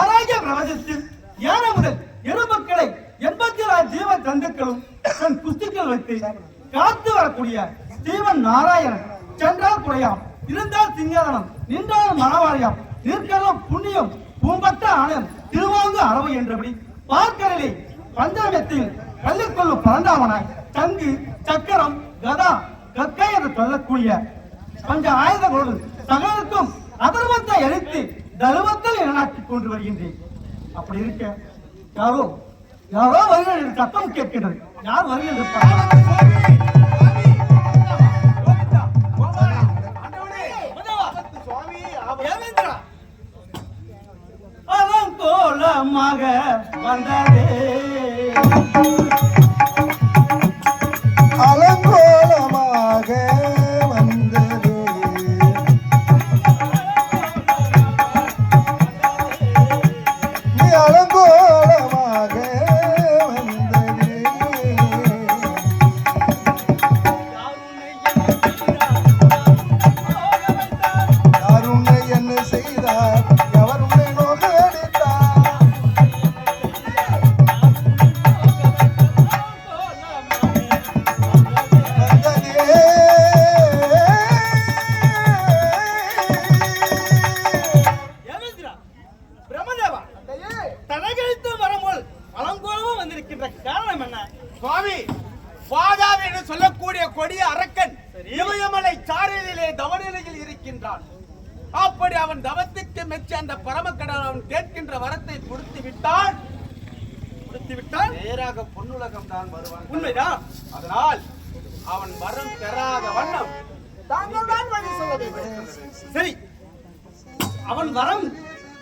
அண்டமாகிய பிரபஞ்சத்தில் யானை முதல் எருமக்களை எண்பத்தி ஆறு ஜீவ ஜந்துக்களும் தன் புஸ்துக்கள் வைத்து காத்து வரக்கூடிய ஸ்ரீவன் நாராயணன் சென்றால் குறையாம் இருந்தால் சிங்காதனம் நின்றால் மனவாரியாம் நிற்கலாம் புண்ணியம் பூம்பட்ட ஆலயம் திருவாங்கு அரவு என்றபடி பார்க்கடலே பஞ்சாமியத்தில் கல்லிற்கொள்ளும் பரந்தாமனாய் தங்கு சக்கரம் கதா கற்கை என்று சொல்லக்கூடிய பஞ்ச ஆயுதங்களோடு சகலுக்கும் அதர்மத்தை எரித்து தர்மத்தில் நிலைநாட்டிக் கொண்டு வருகின்றேன். அப்படி இருக்க யாரோ யாரோ வருகிறது என்று சத்தம் கேட்கிறது யார் வருகிறது என்று பார்க்கலாம். வந்ததே. அவன் கேட்கின்ற வரத்தை கொடுத்து விட்டால் கொடுத்து விட்டால் நேராக பொன்னுலகம் தான் வருவான். உண்மைதான். அதனால் அவன் வரம் பெறாத வண்ணம் தாங்கள் தான் வழி சொல்ல வேண்டும். சரி. அவன் வரம்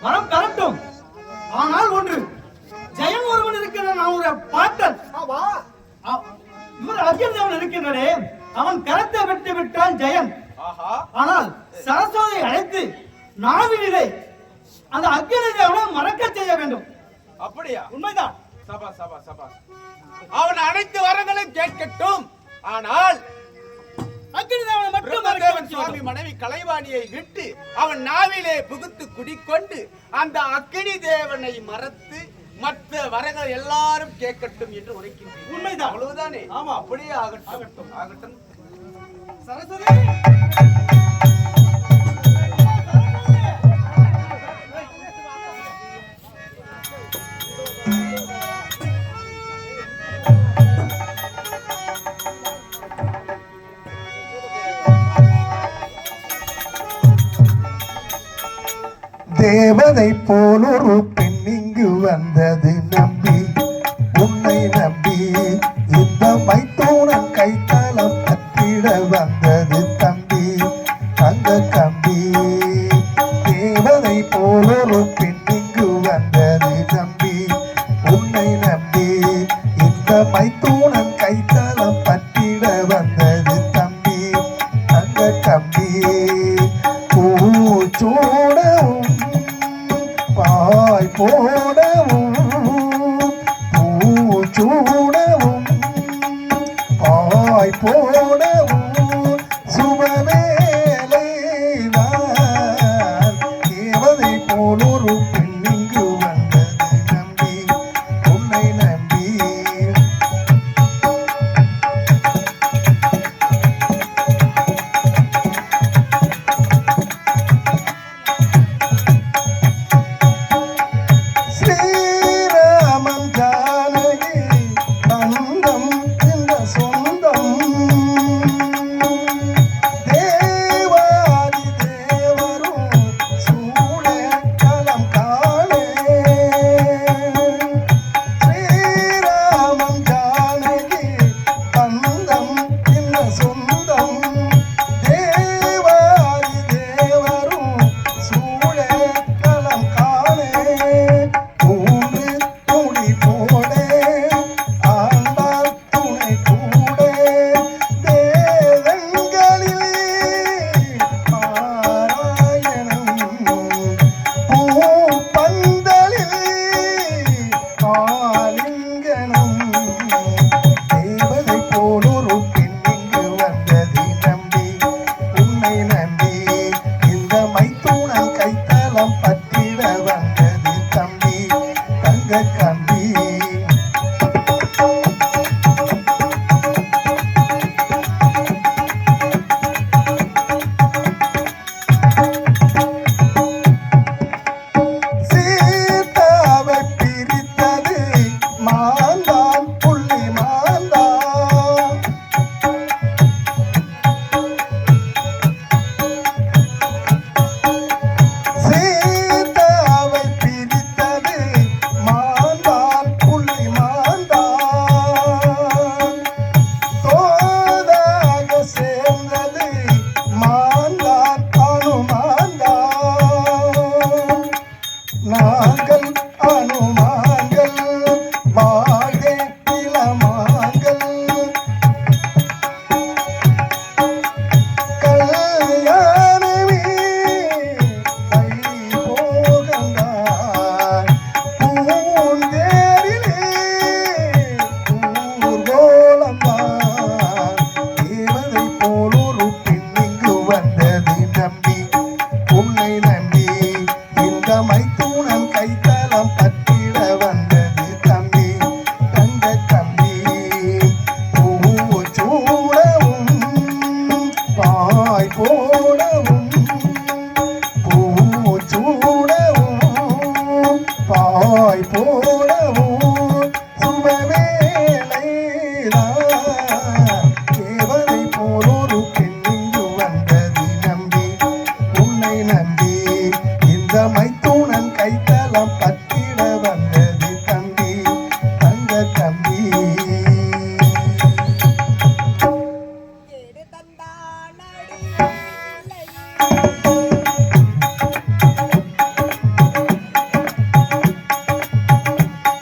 வரம் பெறட்டும். ஆனால் ஒன்று ஜெயம் ஒருவன் இருக்கிறான் அவனுடைய பாட்டன். அ- இவர் அர்ஜுன் இருக்கின்றனே அவன் கரத்தை விட்டு விட்டான் ஆஹா. ஆனால் சரஸ்வதியை அழைத்து நாவினிலே அந்த அக்னி தேவனை மறக்க செய்ய வேண்டும். அப்படியா? உண்மைதான். சபா சபா சபா அவன் அனைத்து வரங்களும் கேட்கட்டும். ஆனால் அக்னி சுவாமி. மனைவி கலைவாணியை விட்டு அவன் நாவிலே புகுத்து குடிக்கொண்டு அந்த அக்கினி தேவனை மறத்து மற்ற வரங்கள் எல்லாரும் கேட்கட்டும் என்று உரைக்கின்றேன். உண்மைதான். அவ்வளவுதானே? ஆமா. அப்படியே ஆகட்டும். ஆகட்டும். ஆகட்டும். சரஸ்வதி! தேவதை போலொரு பெண் இங்கு வந்தது நம்பி. உன்னை நம்பி இந்த மைத்தூணன் கைத்தளம் பற்றிட வந்தது தம்பி. தங்க கம்பி தேவதை போலொரு பெண் போடவும் பூச்சூடவும் Oh. una. போடவும் பூச்சூடவும் பாய் போடவும் சுபவேலை தேவனை போல் ஒரு வந்தது நம்பி உன்னை நம்பி இந்த மைத்தூணன் கைத்தலம்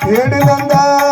ఏడు వందల